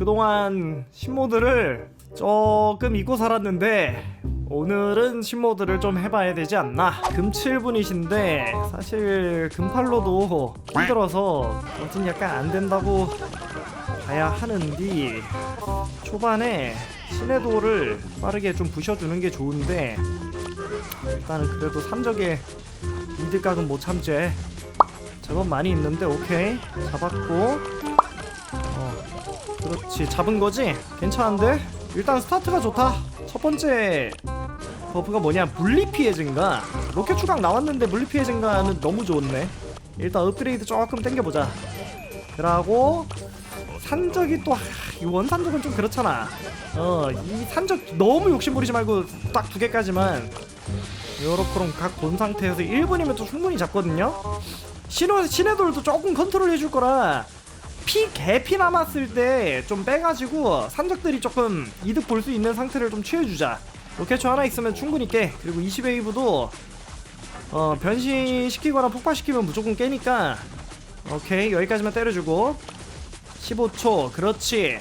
그동안 신모드를 조금 잊고 살았는데 오늘은 신모드를 좀 해봐야 되지 않나? 금 7분이신데 사실 금팔로도 힘들어서 어진 약간 안 된다고 봐야 하는데 초반에 신의 돌을 빠르게 좀 부셔주는 게 좋은데 일단은 그래도 삼적의 이득각은 못 참지 제법 많이 있는데 오케이. 잡았고. 어 그렇지. 잡은 거지? 괜찮은데? 일단 스타트가 좋다. 첫 번째 버프가 뭐냐? 물리 피해 증가. 로켓 추각 나왔는데 물리 피해 증가는 너무 좋네. 일단 업그레이드 조금 땡겨보자. 그러고 산적이 또 이 원산적은 좀 그렇잖아. 어 이 산적 너무 욕심부리지 말고 딱 두 개까지만. 요렇게럼 각 본 상태에서 1분이면 또 충분히 잡거든요? 신호, 신의 돌도 조금 컨트롤 해줄 거라 피 개피 남았을 때 좀 빼가지고 산적들이 조금 이득 볼 수 있는 상태를 좀 취해주자. 로켓초 하나 있으면 충분히 깨. 그리고 20웨이브도 어 변신시키거나 폭발시키면 무조건 깨니까. 오케이 여기까지만 때려주고. 15초. 그렇지.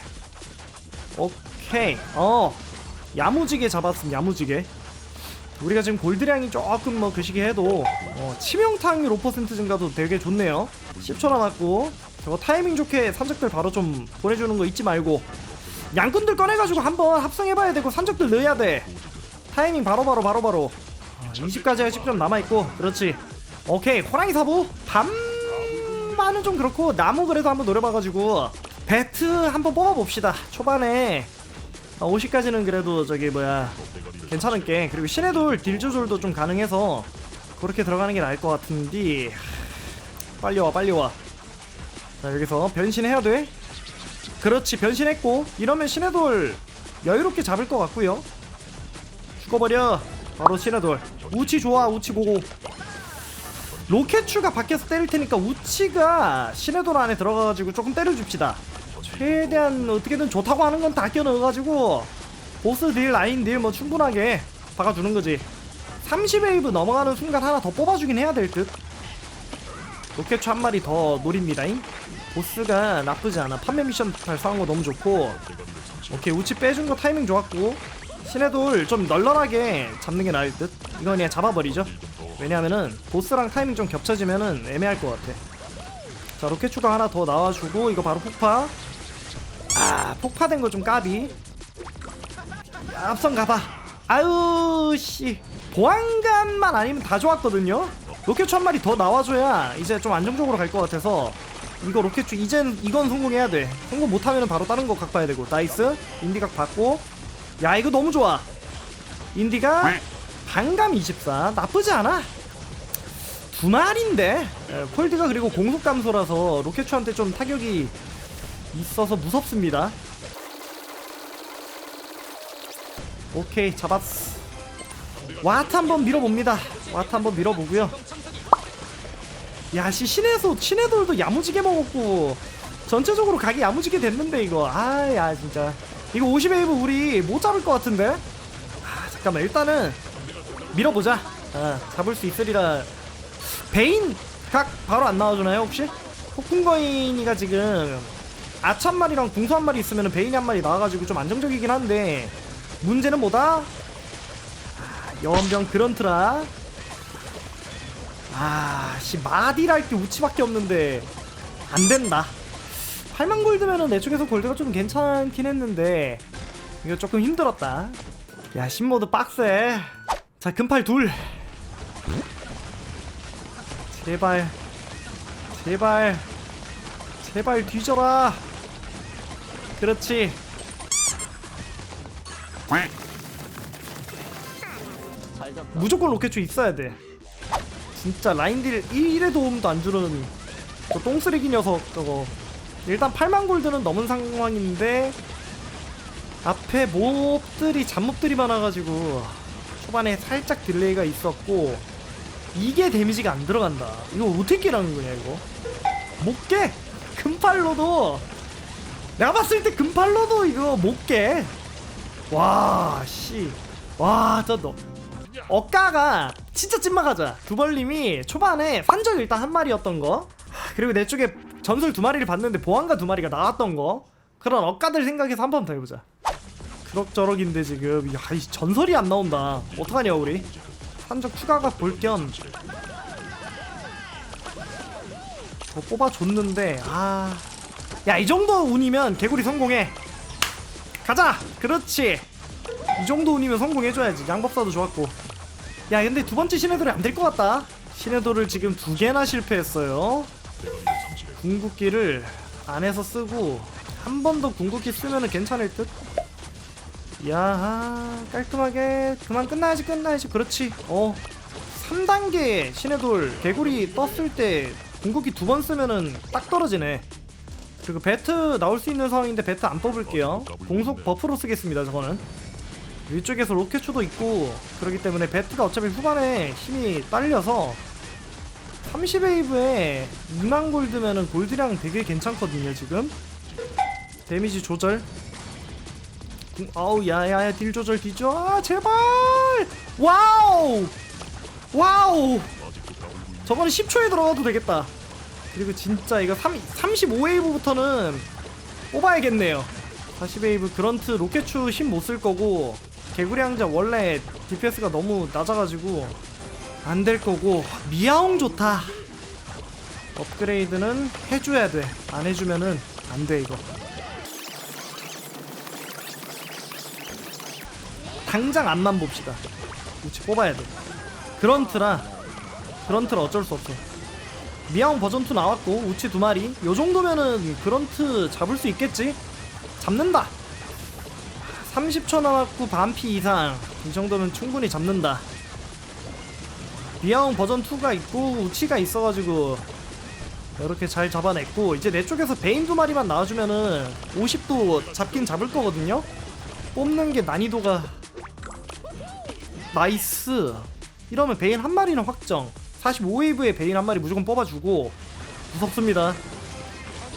오케이. 어 야무지게 잡았음 야무지게. 우리가 지금 골드량이 조금 뭐 그 시기 해도 어, 치명타율 5% 증가도 되게 좋네요. 10초 남았고 저거 타이밍 좋게 산적들 바로 좀 보내주는 거 잊지 말고 양꾼들 꺼내가지고 한번 합성해봐야 되고 산적들 넣어야 돼. 타이밍 바로바로 바로바로. 어, 20까지가 10점 남아있고 그렇지. 오케이 호랑이 사부. 반반은 좀 그렇고 나무 그래도 한번 노려봐가지고 배트 한번 뽑아봅시다 초반에. 어, 50까지는 그래도 저기 뭐야 괜찮은 게 그리고 신의 돌 딜 조절도 좀 가능해서 그렇게 들어가는 게 나을 것 같은데. 빨리 와 빨리 와 자 여기서 변신해야 돼. 그렇지 변신했고. 이러면 신의 돌 여유롭게 잡을 것 같고요. 죽어버려. 바로 신의 돌. 우치 좋아 우치 고고. 로켓추가 밖에서 때릴 테니까 우치가 신의 돌 안에 들어가가지고 조금 때려줍시다. 최대한 어떻게든 좋다고 하는 건 다 껴넣어가지고 보스 딜, 라인 딜 뭐 충분하게 박아주는 거지. 30웨이브 넘어가는 순간 하나 더 뽑아주긴 해야 될듯 로켓추 한 마리 더 노립니다잉. 보스가 나쁘지 않아. 판매 미션 달성한 거 너무 좋고. 오케이 우치 빼준 거 타이밍 좋았고. 신의 돌 좀 널널하게 잡는 게 나을 듯. 이건 그냥 잡아버리죠. 왜냐하면은 보스랑 타이밍 좀 겹쳐지면은 애매할 것 같아. 자 로켓 추가 하나 더 나와주고 이거 바로 폭파. 아 폭파된 거 좀 까비. 야, 앞선 가봐. 아유 씨. 보안관만 아니면 다 좋았거든요 로켓추 한 마리 더 나와줘야 이제 좀 안정적으로 갈 것 같아서 이거 로켓추 이젠 이건 성공해야 돼. 성공 못하면 바로 다른 거 각 봐야 되고. 나이스. 인디 각 받고. 야 이거 너무 좋아. 인디가 반감 24 나쁘지 않아. 두 마리인데? 에, 콜드가 그리고 공속 감소라서 로켓추한테 좀 타격이 있어서 무섭습니다. 오케이 잡았어 와트 한번 밀어봅니다. 와트 한번 밀어보고요. 야씨 신에서 신의 돌도 야무지게 먹었고 전체적으로 각이 야무지게 됐는데 이거. 아 야 진짜. 이거 50웨이브 우리 못 잡을 것 같은데? 아 잠깐만. 일단은 밀어보자. 아 잡을 수 있으리라. 베인 각 바로 안 나와주나요 혹시? 폭풍거인이가 지금 아천 마리랑 궁수 한 마리 있으면 베인이 한 마리 나와가지고 좀 안정적이긴 한데 문제는 뭐다? 아, 연병 그런트라. 아씨 마디랄 게 우치밖에 없는데. 안 된다. 8만 골드면은 내 쪽에서 골드가 좀 괜찮긴 했는데 이거 조금 힘들었다. 야 신모드 빡세. 자 금팔 둘. 제발 제발 제발 뒤져라. 그렇지 무조건 로켓추 있어야 돼. 진짜 라인딜 1의 도움도 안 주는 저 똥쓰레기 녀석 저거. 일단 8만 골드는 넘은 상황인데 앞에 몹들이 잡몹들이 많아가지고 초반에 살짝 딜레이가 있었고 이게 데미지가 안 들어간다. 이거 어떻게 깨라는 거냐 이거? 못 깨! 금팔로도! 내가 봤을 때 금팔로도 이거 못 깨. 와 씨 와 저 너 억가가 진짜 찐막하자 두벌님이 초반에 산적 일단 한 마리였던 거. 하, 그리고 내 쪽에 전설 두 마리를 봤는데 보안가 두 마리가 나왔던 거. 그런 억가들 생각해서 한 번 더 해보자. 그럭저럭인데 지금. 야, 이 전설이 안 나온다. 어떡하냐 우리? 산적 추가가 볼겸. 더 뽑아줬는데 아... 야 이 정도 운이면 개구리 성공해. 가자! 그렇지! 이 정도 운이면 성공해줘야지. 양법사도 좋았고 야 근데 두 번째 신해돌이 안될 것 같다. 신해돌을 지금 두 개나 실패했어요. 궁극기를 안에서 쓰고 한 번 더 궁극기 쓰면 은 괜찮을 듯. 야 깔끔하게. 그만 끝나야지 끝나야지. 그렇지. 어 3단계 신해돌 개구리 떴을 때 궁극기 두 번 쓰면은 딱 떨어지네. 그리고 배트 나올 수 있는 상황인데 배트 안 뽑을게요. 공속 버프로 쓰겠습니다 저거는 위쪽에서 로켓추도 있고 그렇기 때문에 배트가 어차피 후반에 힘이 딸려서 30웨이브에 2만 골드면은 골드량 되게 괜찮거든요 지금. 데미지 조절. 궁- 아우 야야야 딜 조절 뒤져 아 제발! 와우! 와우! 저거는 10초에 들어가도 되겠다. 그리고 진짜 이거 3, 35웨이브부터는 뽑아야겠네요. 40웨이브 그런트 로켓추 힘 못 쓸 거고 개구리 항자 원래 DPS가 너무 낮아가지고 안 될 거고 미아옹 좋다. 업그레이드는 해줘야 돼안 해주면은 안 돼 이거. 당장 앞만 봅시다. 우치 뽑아야 돼. 그런트라 그런트라 어쩔 수 없어. 미아옹 버전 2 나왔고 우치 두 마리. 요 정도면은 그런트 잡을 수 있겠지? 잡는다 30초 남았고 반피 이상. 이 정도면 충분히 잡는다. 미아옹 버전 2가 있고 우치가 있어가지고 이렇게 잘 잡아냈고 이제 내 쪽에서 베인 두 마리만 나와주면은 50도 잡긴 잡을 거거든요. 뽑는 게 난이도가 나이스. 이러면 베인 한 마리는 확정. 45웨이브에 베인 한 마리 무조건 뽑아주고 무섭습니다.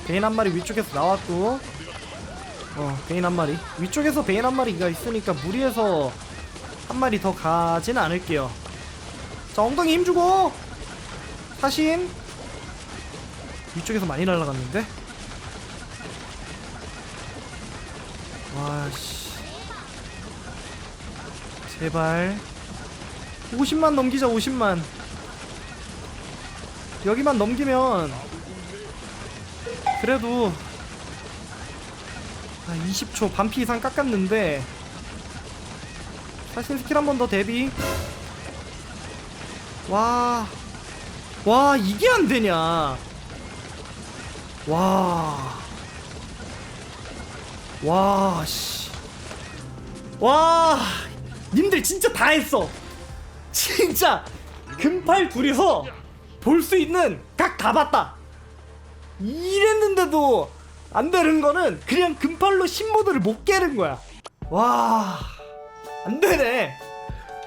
베인 한 마리 위쪽에서 나왔고 어 베인 한 마리. 위쪽에서 베인 한 마리가 있으니까 무리해서 한 마리 더 가지는 않을게요. 자 엉덩이 힘주고! 사신! 위쪽에서 많이 날라갔는데? 와씨. 제발. 50만 넘기자 50만. 여기만 넘기면 그래도 아, 20초 반피 이상 깎았는데 사신 스킬 한 번 더 대비 와, 와 이게 안 되냐? 와, 와 씨, 와, 님들 진짜 다 했어. 진짜 금팔 둘이서 볼 수 있는 각 다 봤다. 이랬는데도 안 되는 거는 그냥 금팔로 신모드를 못 깨는 거야. 와, 안 되네.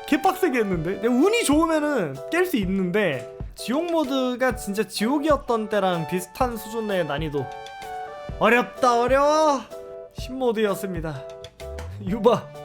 개빡세게 했는데? 운이 좋으면은 깰 수 있는데 지옥 모드가 진짜 지옥이었던 때랑 비슷한 수준의 난이도. 어렵다 어려워. 신모드였습니다. 유바